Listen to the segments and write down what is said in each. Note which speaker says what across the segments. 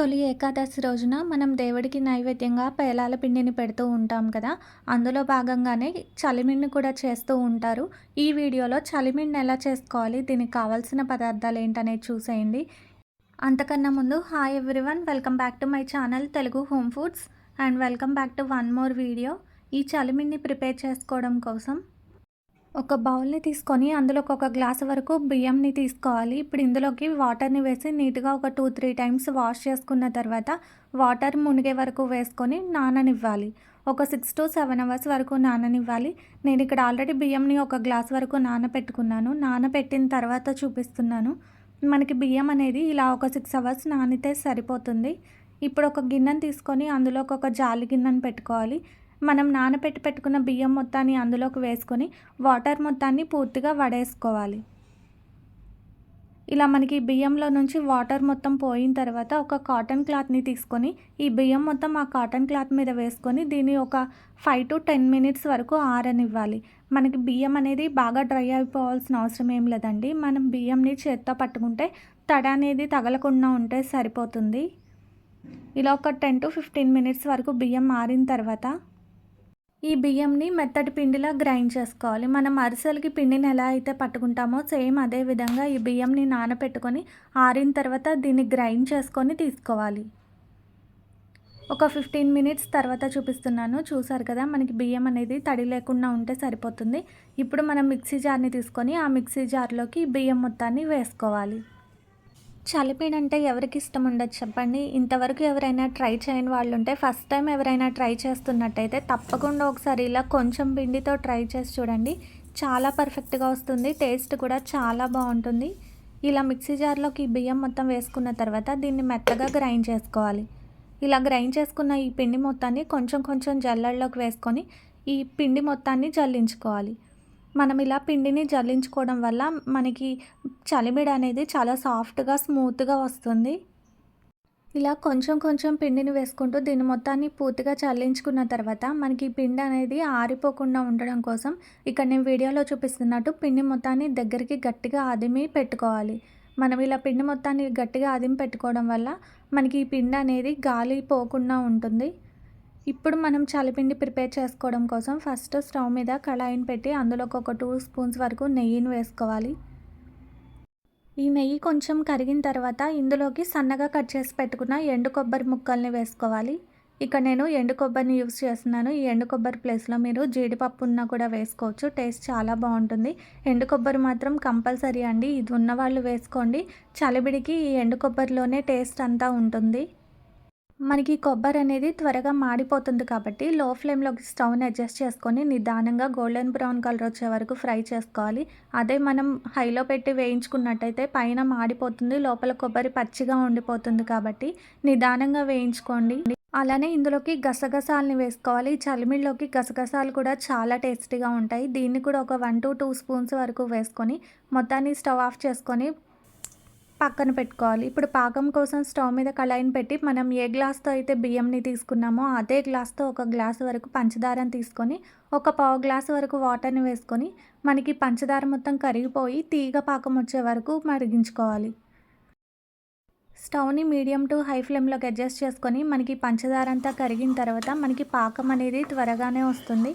Speaker 1: తొలి ఏకాదశి రోజున మనం దేవుడికి నైవేద్యంగా పేలాల పిండిని పెడుతూ ఉంటాం కదా. అందులో భాగంగానే చలిమిడిని కూడా చేస్తూ ఉంటారు. ఈ వీడియోలో చలిమిడిని ఎలా చేసుకోవాలి దీనికి కావాల్సిన పదార్థాలు ఏంటనేది చూసేయండి. అంతకన్నా ముందు hi everyone welcome back to my channel Telugu home foods and welcome back to one more video. ఈ చలిమిడిని ప్రిపేర్ చేసుకోవడం కోసం ఒక బౌల్ని తీసుకొని అందులోకి ఒక గ్లాస్ వరకు బియ్యంని తీసుకోవాలి. ఇప్పుడు ఇందులోకి వాటర్ని వేసి నీట్గా ఒక టూ త్రీ టైమ్స్ వాష్ చేసుకున్న తర్వాత వాటర్ మునిగే వరకు వేసుకొని నాననివ్వాలి. ఒక సిక్స్ టు సెవెన్ అవర్స్ వరకు నాననివ్వాలి. నేను ఇక్కడ ఆల్రెడీ బియ్యంని ఒక గ్లాస్ వరకు నానపెట్టుకున్నాను. నానపెట్టిన తర్వాత చూపిస్తున్నాను. మనకి బియ్యం అనేది ఇలా ఒక సిక్స్ అవర్స్ నానితే సరిపోతుంది. ఇప్పుడు ఒక గిన్నెను తీసుకొని అందులోకి ఒక జాలి గిన్నెను పెట్టుకోవాలి. మనం నానబెట్టి పెట్టుకున్న బియ్యం మొత్తాన్ని అందులోకి వేసుకొని వాటర్ మొత్తాన్ని పూర్తిగా వడేసుకోవాలి. ఇలా మనకి బియ్యంలో నుంచి వాటర్ మొత్తం పోయిన తర్వాత ఒక కాటన్ క్లాత్ని తీసుకొని ఈ బియ్యం మొత్తం ఆ కాటన్ క్లాత్ మీద వేసుకొని దీన్ని ఒక ఫైవ్ టు టెన్ మినిట్స్ వరకు ఆరనివ్వాలి. మనకి బియ్యం అనేది బాగా డ్రై అయిపోవాల్సిన అవసరం ఏం లేదండి. మనం బియ్యంని చేత్తో పట్టుకుంటే తడ అనేది తగలకుండా ఉంటే సరిపోతుంది. ఇలా ఒక టెన్ టు ఫిఫ్టీన్ మినిట్స్ వరకు బియ్యం మారిన తర్వాత ఈ బియ్యంని మెత్తటి పిండిలా గ్రైండ్ చేసుకోవాలి. మనం అరిసెలకి పిండిని ఎలా అయితే పట్టుకుంటామో సేమ్ అదే విధంగా ఈ బియ్యంని నానబెట్టుకొని ఆరిన తర్వాత దీన్ని గ్రైండ్ చేసుకొని తీసుకోవాలి. ఒక ఫిఫ్టీన్ మినిట్స్ తర్వాత చూపిస్తున్నాను. చూసారు కదా మనకి బియ్యం అనేది తడి లేకుండా ఉంటే సరిపోతుంది. ఇప్పుడు మనం మిక్సీ జార్ని తీసుకొని ఆ మిక్సీ జార్లోకి బియ్యం మొత్తాన్ని వేసుకోవాలి. చలిపీడ అంటే ఎవరికి ఇష్టం ఉండదు చెప్పండి. ఇంతవరకు ఎవరైనా ట్రై చేయని వాళ్ళు ఉంటే ఫస్ట్ టైం ఎవరైనా ట్రై చేస్తున్నట్టయితే తప్పకుండా ఒకసారి ఇలా కొంచెం పిండితో ట్రై చేసి చూడండి. చాలా పర్ఫెక్ట్గా వస్తుంది. టేస్ట్ కూడా చాలా బాగుంటుంది. ఇలా మిక్సీ జార్లోకి బియ్యం మొత్తం వేసుకున్న తర్వాత దీన్ని మెత్తగా గ్రైండ్ చేసుకోవాలి. ఇలా గ్రైండ్ చేసుకున్న ఈ పిండి మొత్తాన్ని కొంచెం కొంచెం జల్లల్లోకి వేసుకొని ఈ పిండి మొత్తాన్ని జల్లించుకోవాలి. మనం ఇలా పిండిని జల్లించుకోవడం వల్ల మనకి చలిమిడి అనేది చాలా సాఫ్ట్గా స్మూత్గా వస్తుంది. ఇలా కొంచెం కొంచెం పిండిని వేసుకుంటూ దీని మొత్తాన్ని పూర్తిగా చల్లించుకున్న తర్వాత మనకి పిండి అనేది ఆరిపోకుండా ఉండడం కోసం ఇక్కడ నేను వీడియోలో చూపిస్తున్నట్టు పిండి మొత్తాన్ని దగ్గరికి గట్టిగా అదిమి పెట్టుకోవాలి. మనం ఇలా పిండి మొత్తాన్ని గట్టిగా అదిమి పెట్టుకోవడం వల్ల మనకి ఈ పిండి అనేది గాలి పోకుండా ఉంటుంది. ఇప్పుడు మనం చలిపిండి ప్రిపేర్ చేసుకోవడం కోసం ఫస్ట్ స్టవ్ మీద కళాయిని పెట్టి అందులోకి ఒక టూ స్పూన్స్ వరకు నెయ్యిని వేసుకోవాలి. ఈ నెయ్యి కొంచెం కరిగిన తర్వాత ఇందులోకి సన్నగా కట్ చేసి పెట్టుకున్న ఎండు కొబ్బరి ముక్కల్ని వేసుకోవాలి. ఇక్కడ నేను ఎండు కొబ్బరిని యూస్ చేస్తున్నాను. ఈ ఎండు కొబ్బరి ప్లేస్లో మీరు జీడిపప్పు ఉన్నా కూడా వేసుకోవచ్చు. టేస్ట్ చాలా బాగుంటుంది. ఎండు కొబ్బరి మాత్రం కంపల్సరీ అండి. ఇది ఉన్నవాళ్ళు వేసుకోండి. చలిబిడికి ఈ ఎండు కొబ్బరిలోనే టేస్ట్ అంతా ఉంటుంది. మనకి కొబ్బరి అనేది త్వరగా మాడిపోతుంది కాబట్టి లో ఫ్లేమ్లోకి స్టవ్ని అడ్జస్ట్ చేసుకొని నిదానంగా గోల్డెన్ బ్రౌన్ కలర్ వచ్చే వరకు ఫ్రై చేసుకోవాలి. అదే మనం హైలో పెట్టి వేయించుకున్నట్టయితే పైన మాడిపోతుంది లోపల కొబ్బరి పచ్చిగా ఉండిపోతుంది కాబట్టి నిదానంగా వేయించుకోండి. అలానే ఇందులోకి గసగసాలని వేసుకోవాలి. చలిమిడిలోకి గసగసాలు కూడా చాలా టేస్టీగా ఉంటాయి. దీన్ని కూడా ఒక వన్ టు టూ స్పూన్స్ వరకు వేసుకొని మొత్తాన్ని స్టవ్ ఆఫ్ చేసుకొని పక్కన పెట్టుకోవాలి. ఇప్పుడు పాకం కోసం స్టవ్ మీద కళాయిని పెట్టి మనం ఏ గ్లాస్తో అయితే బియ్యంని తీసుకున్నామో అదే గ్లాస్తో ఒక గ్లాస్ వరకు పంచదారని తీసుకొని ఒక పావు గ్లాస్ వరకు వాటర్ని వేసుకొని మనకి పంచదార మొత్తం కరిగిపోయి తీగ పాకం వచ్చే వరకు మరిగించుకోవాలి. స్టవ్ని మీడియం టు హై ఫ్లేమ్లోకి అడ్జస్ట్ చేసుకొని మనకి పంచదార అంతా కరిగిన తర్వాత మనకి పాకం అనేది త్వరగానే వస్తుంది.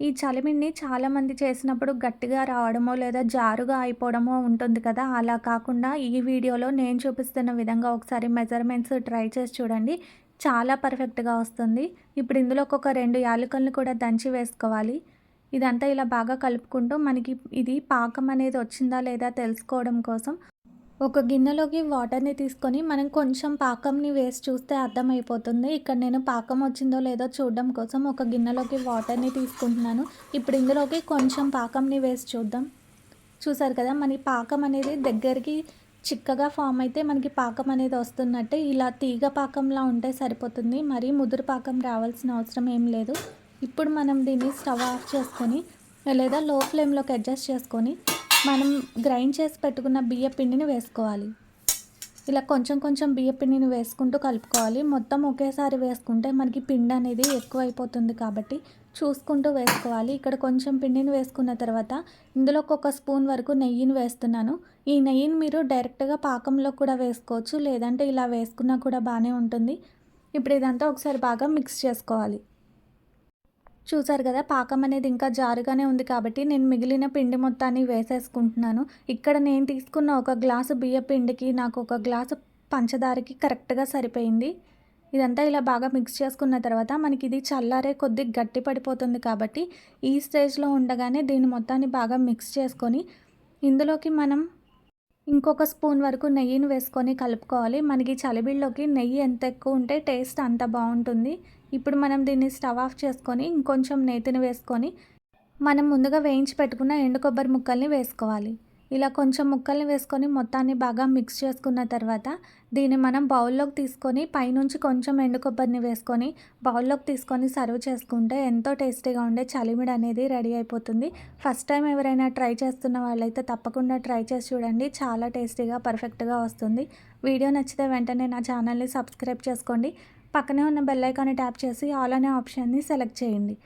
Speaker 1: ఈ చలిమిడిని చాలామంది చేసినప్పుడు గట్టిగా రావడమో లేదా జారుగా అయిపోవడమో ఉంటుంది కదా. అలా కాకుండా ఈ వీడియోలో నేను చూపిస్తున్న విధంగా ఒకసారి మెజర్మెంట్స్ ట్రై చేసి చూడండి. చాలా పర్ఫెక్ట్గా వస్తుంది. ఇప్పుడు ఇందులో ఒక రెండు యాలకులను కూడా దంచి వేసుకోవాలి. ఇదంతా ఇలా బాగా కలుపుకుంటూ మనకి ఇది పాకం అనేది వచ్చిందా లేదా తెలుసుకోవడం కోసం ఒక గిన్నెలోకి వాటర్ని తీసుకొని మనం కొంచెం పాకంని వేసి చూస్తే అర్థమైపోతుంది. ఇక్కడ నేను పాకం వచ్చిందో లేదో చూడడం కోసం ఒక గిన్నెలోకి వాటర్ని తీసుకుంటున్నాను. ఇప్పుడు ఇందులోకి కొంచెం పాకంని వేసి చూద్దాం. చూసారు కదా మన పాకం అనేది దగ్గరికి చిక్కగా ఫామ్ అయితే మనకి పాకం అనేది వస్తున్నట్టే. ఇలా తీగ పాకంలా ఉంటే సరిపోతుంది. మరీ ముదురు పాకం రావాల్సిన అవసరం ఏం లేదు. ఇప్పుడు మనం దీన్ని స్టవ్ ఆఫ్ చేసుకొని లేదా లో ఫ్లేమ్లోకి అడ్జస్ట్ చేసుకొని మనం గ్రైండ్ చేసి పెట్టుకున్న బియ్య పిండిని వేసుకోవాలి. ఇలా కొంచెం కొంచెం బియ్య పిండిని వేసుకుంటూ కలుపుకోవాలి. మొత్తం ఒకేసారి వేసుకుంటే మనకి పిండి అనేది ఎక్కువ అయిపోతుంది కాబట్టి చూసుకుంటూ వేసుకోవాలి. ఇక్కడ కొంచెం పిండిని వేసుకున్న తర్వాత ఇందులో ఒక స్పూన్ వరకు నెయ్యిని వేస్తున్నాను. ఈ నెయ్యిని మీరు డైరెక్ట్గా పాకంలో కూడా వేసుకోవచ్చు. లేదంటే ఇలా వేసుకున్నా కూడా బాగానే ఉంటుంది. ఇప్పుడు ఇదంతా ఒకసారి బాగా మిక్స్ చేసుకోవాలి. చూసారు కదా పాకం అనేది ఇంకా జారుగానే ఉంది కాబట్టి నేను మిగిలిన పిండి మొత్తాన్ని వేసేసుకుంటున్నాను. ఇక్కడ నేను తీసుకున్న ఒక గ్లాసు బియ్య పిండికి నాకు ఒక గ్లాసు పంచదారకి కరెక్ట్గా సరిపోయింది. ఇదంతా ఇలా బాగా మిక్స్ చేసుకున్న తర్వాత మనకి ఇది చల్లారే కొద్ది గట్టి పడిపోతుంది కాబట్టి ఈ స్టేజ్లో ఉండగానే దీని మొత్తాన్ని బాగా మిక్స్ చేసుకొని ఇందులోకి మనం ఇంకొక స్పూన్ వరకు నెయ్యిని వేసుకొని కలుపుకోవాలి. మనకి చలిబిళ్ళలోకి నెయ్యి ఎంత ఎక్కువ ఉంటే టేస్ట్ అంత బాగుంటుంది. ఇప్పుడు మనం దీన్ని స్టవ్ ఆఫ్ చేసుకొని ఇంకొంచెం నేతిని వేసుకొని మనం ముందుగా వేయించి పెట్టుకున్న ఎండు కొబ్బరి ముక్కల్ని వేసుకోవాలి. ఇలా కొంచెం ముక్కల్ని వేసుకొని మొత్తాన్ని బాగా మిక్స్ చేసుకున్న తర్వాత దీన్ని మనం బౌల్లోకి తీసుకొని పైనుంచి కొంచెం ఎండు కొబ్బరిని వేసుకొని బౌల్లోకి తీసుకొని సర్వ్ చేసుకుంటే ఎంతో టేస్టీగా ఉండే చలిమిడి అనేది రెడీ అయిపోతుంది. ఫస్ట్ టైం ఎవరైనా ట్రై చేస్తున్న వాళ్ళైతే తప్పకుండా ట్రై చేసి చూడండి. చాలా టేస్టీగా పర్ఫెక్ట్గా వస్తుంది. వీడియో నచ్చితే వెంటనే నా ఛానల్ని సబ్స్క్రైబ్ చేసుకోండి. పక్కనే ఉన్న బెల్ ఐకాన్ని ట్యాప్ చేసి ఆల్ అనే ఆప్షన్ని సెలెక్ట్ చేయండి.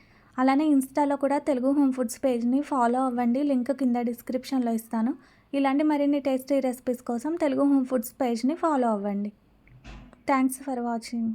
Speaker 1: అలానే ఇన్స్టాలో కూడా తెలుగు హోమ్ ఫుడ్స్ పేజ్ని ఫాలో అవ్వండి. లింక్ కింద డిస్క్రిప్షన్లో ఇస్తాను. ఇలాంటి మరిన్ని టేస్టీ రెసిపీస్ కోసం తెలుగు హోమ్ ఫుడ్స్ పేజ్ని ఫాలో అవ్వండి. Thanks for watching.